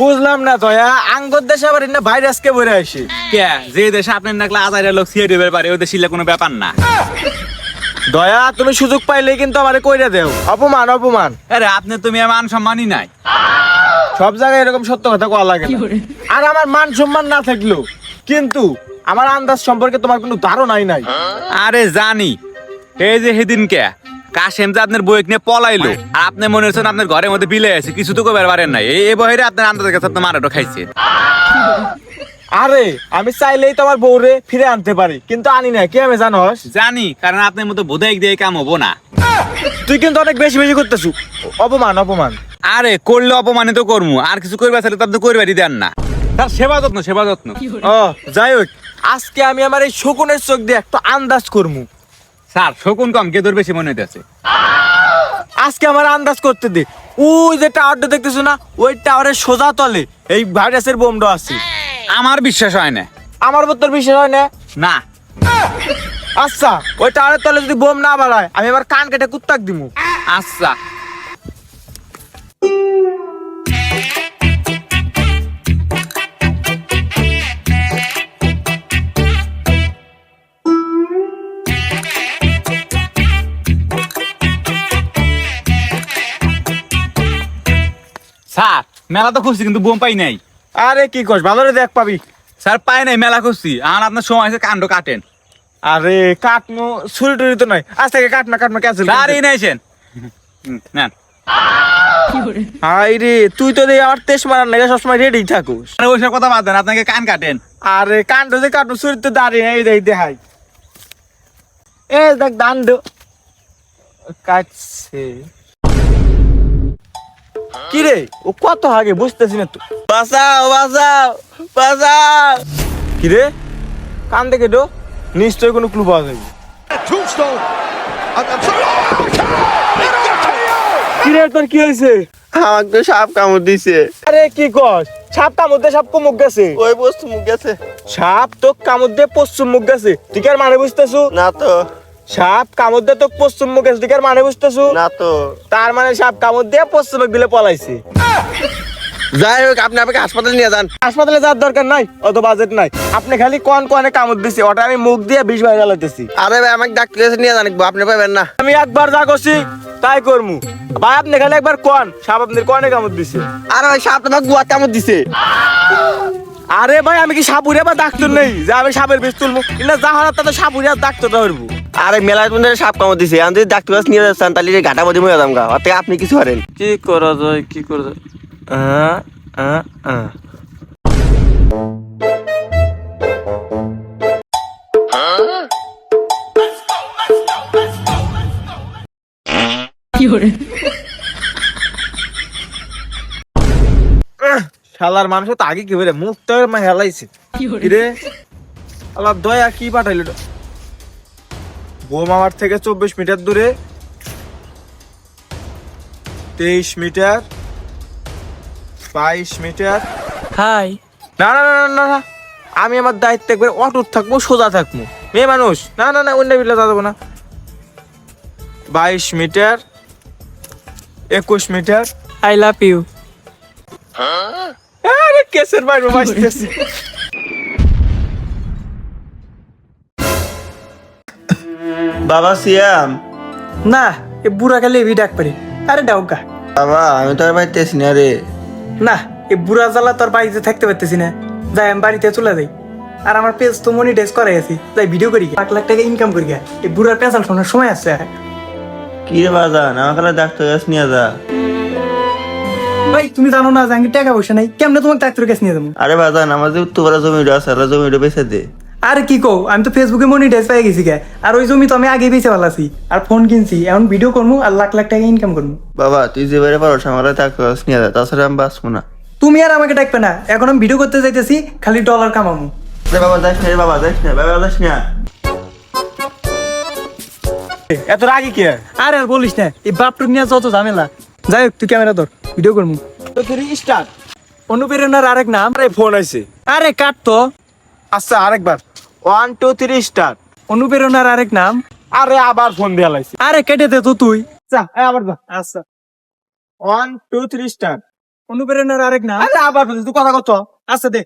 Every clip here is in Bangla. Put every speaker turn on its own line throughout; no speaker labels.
বুঝলাম না দয়া আঙ্গর দেশে আবার না ভাইরাসকে বলে আসে
কে? যে দেশে আপনার নাকলে আজারের লোক সিয়ে দেবে পারে ওই দেশে কোনো ব্যাপার না।
দয়া তুমি সুযোগ পাইলে কিন্তু আমারে কইরা দেও। অপমান অপমান।
আরে আপনি তুমি মান সম্মানই নাই।
সব জায়গায় এরকম সত্য কথা কোয়া লাগে না। আর আমার মান সম্মান না থাকলেও কিন্তু আমার আন্দাজ সম্পর্কে তোমার কোনো ধারণাই নাই।
আরে জানি। এই যে সেদিন কে কাশেম যে আপনার বইক নিয়ে পলাইলো আর আপনি মনে হচ্ছেন আপনার ঘরের মধ্যে বিলে আছে কিছু তো কবার পারেন নাই। এই বহিরে আপনার আন্দাজের কাছে আপনার মারাটো খাইছে।
আরে আমি চাইলেই তোমার বউরে ফিরে আনতে পারি কিন্তু আনি না কি আমি জানোস?
জানি কারণ আপনার মতো বোধাই দিয়ে কাম হব না।
তুই কিন্তু অনেক বেশি বেশি করতেছু। অপমান অপমান।
আরে করলে অপমানিত করমু আর কিছু করবে চাইলে তো আপনি করবারই দেন না। তার সেবা যত্ন সেবা যত্ন।
ও যাই হোক আজকে আমি আমার এই শকুনের চোখ দিয়ে একটা আন্দাজ করমু।
স্যার শকুন কম গেদর বেশি মনে হইতেছে।
আজকে আমার আন্দাজ করতে দে। ওই যে টাওয়ারটা দেখতেছো না ওই টাওয়ারের সোজা তলে এই ভাইরাসের বোমটা আছে।
আমার বিশ্বাস হয় না।
আমার উপর তোর বিশ্বাস হয় না?
না।
আচ্ছা ওই টাওয়ারের তলে যদি বোম না বাড়ায় আমি এবার কান কেটে কুত্তাক দিমু।
আচ্ছা। মেলা তো খুঁজছি কিন্তু বোম পাই নাই।
আরে কি কস ভালো রে দেখ পাবি।
স্যার পাই নাই মেলা খুঁজছি। আর আপনার সময় আছে কাণ্ড কাটেন।
আরে কাটনো ছুরি টুরি তো নয়। আজ থেকে কাট না কাট না ক্যান্সেল
স্যার নাইছেন নেন।
হাই রে তুই তো দেখ আমার তেজ মারার লেগে সবসময় রেডি থাকুস।
আরে ওইসব কথা বাদ দেন আপনাকে কান কাটেন।
আরে কাণ্ড যে কাটু ছুরি তো দাঁড়িয়ে এই দেখ দেখাই। এ দেখ দান্ড কাটছে। কি রে ও কত আগে বুঝতেছি না তো। বাঁচাও বাঁচাও বাঁচাও। কি রে কান দেখে ডো নিশ্চয়ই কোনো ক্লু পাওয়া যাবে. কি রে তোর কি হয়েছে?
আমাকে তো সাপ কামড় দিছে।
আরে কি কস? সাপ কামড় দিয়ে সাপ কমুক গেছে।
ওই বস্তু মুখ গেছে।
সাপ তো কামড় দিয়ে পশ্চিম মুখ গেছে। তুই কি আর মানে বুঝতেছু
না তো।
সাপ কামড় দিয়ে তো পশ্চিম মুখ আর মানে বুঝতেছু?
না তো।
তার মানে সাপ কামড় দিয়ে পশ্চিম মুখ দিলে পলাইছে।
যাই হোক আপনি আমাকে হাসপাতালে নিয়ে যান।
হাসপাতালে যাওয়ার দরকার নাই অত বাজেট নাই। আপনি খালি কোন কোনে কামড় দিছে ওটা আমি মুখ দিয়ে বিষ বাইরে লাইতেছি।
আরে ভাই আমাকে ডাক্তারের কাছে নিয়ে যান আপনি পাবেন না।
আমি একবার যা করছি তাই করমু। ভাই আপনি খালি একবার কোন? সাপ আপনার কোনে কামড় দিছে?
আরে ভাই সাপ তোমাকে গুয়া কামড় দিছে।
আরে ভাই আমি কি সাপ উড়ে বা ডাক্তার নেই? যে আমি সাপের বিষ তুলবো না যা হওয়ার তাতে সাপ উড়ে ডাক্তারটা হইবো
আরে মেলা মধ্যে সাপ কামড় দিছে। আমি যদি ডাক্তারের কাছে নিয়ে যাচ্ছেন তাহলে ঘাটা মধ্যে মরে যাম গা। অর্থাৎ আপনি কিছু করেন।
কি করা যায় কি করা যায়? শালার মানুষ তো আগে কি বলে মুখ তো মা হেলাইছে। কিরে? আল্লাহ দয়া কি পাঠাইল? বোম আমার থেকে চব্বিশ মিটার দূরে তেইশ মিটার বাইশ মিটার।
হাই।
না না না না, না না আমি আমার দায়িত্ব একবার অটুট থাকব সোজা থাকব। মেয়ে মানুষ। না না না অন্য বিলে যাব না। বাইশ মিটার একুশ মিটার।
আই লাভ ইউ
আরে কেসের বাইরে বাঁচতেছি
বাবা সিয়াম।
না এ বুড়া কালে এবি ডাক পারি। আরে ডাউকা
বাবা আমি তো আর পাইতেছি না রে।
না এ বুড়া জ্বালা তোর বাড়িতে থাকতে পারতেছি না। যাই আমি বাড়িতে চলে যাই। আর আমার পেজ তো মনিটাইজ করাই আছি। ভিডিও করি। লাখ লাখ টাকা ইনকাম করি। এই বুড়ার পেঁচাল শোনার সময় আছে
কি রে বাজান আমাকে ডাক্তারের কাছে নিয়ে যা।
ভাই তুমি জানো না যে আমি টাকা পয়সা নাই? কেমনে তোমাকে ডাক্তারের কাছে নিয়ে যাব?
আরে বাজান আমার যে উত্তর জমিটা আছে আর জমিটা বেঁচে দে।
আরে কি কও? আমি তো ফেসবুকে মনিটাইজ পাই গেছি গে। আর ওই জমি তো আমি আগে বেঁচে ভালো আছি আর ফোন কিনছি। এখন ভিডিও করব আর লাখ লাখ টাকা ইনকাম করব
বাবা তুই যে বেড়ে পারো আমার কাছে নিয়ে যা। তাছাড়া আমি বাঁচবো না।
তুমি আর আমাকে ডাকবে না। এখন আমি ভিডিও করতে যাইতেছি খালি ডলার কামামু।
বাবা যাস না বাবা যাস না বাবা যাস না।
এত রাগি কে?
আরে আর বলিস না এই বাপটুক নিয়ে যত ঝামেলা। যাই হোক তুই ক্যামেরা ধর ভিডিও করব
তো তুই স্টার্ট
অনুপ্রেরণার আরেক নাম।
আরে ফোন আছে
আরে কাট তো।
আচ্ছা আরেকবার। ওয়ান টু থ্রি স্টার্ট
অনুপ্রেরণার আরেক নাম?
আরে আবার ফোন দেওয়া লাগছে
আরে কেটে দে তো তুই।
আচ্ছা এই আবার দা
আচ্ছা।
ওয়ান টু থ্রি স্টার্ট
অনুপ্রেরণার আরেক নাম?
আরে আবার বলছিস, তুই কথা কত?
আচ্ছা দে।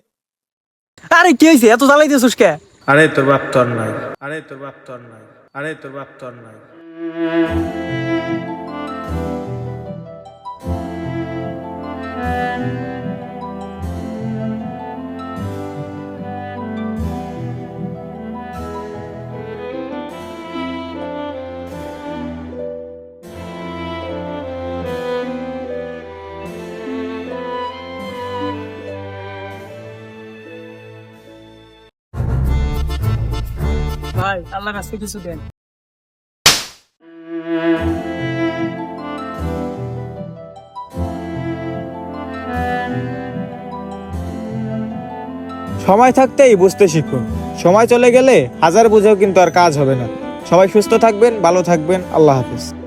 আরে কি হয়েছে এত জ্বালাই জ্বালাইতেছিস কে?
আরে তোর বাপ তোর নাই। আরে তোর বাপ তোর নাই। আরে তোর বাপ তোর নাই।
ভাই আল্লাহ কাছে কিছু দেন।
সময় থাকতেই বুঝতে শিখুন। সময় চলে গেলে হাজার বুঝেও কিন্তু আর কাজ হবে না। সবাই সুস্থ থাকবেন, ভালো থাকবেন। আল্লাহ হাফিজ।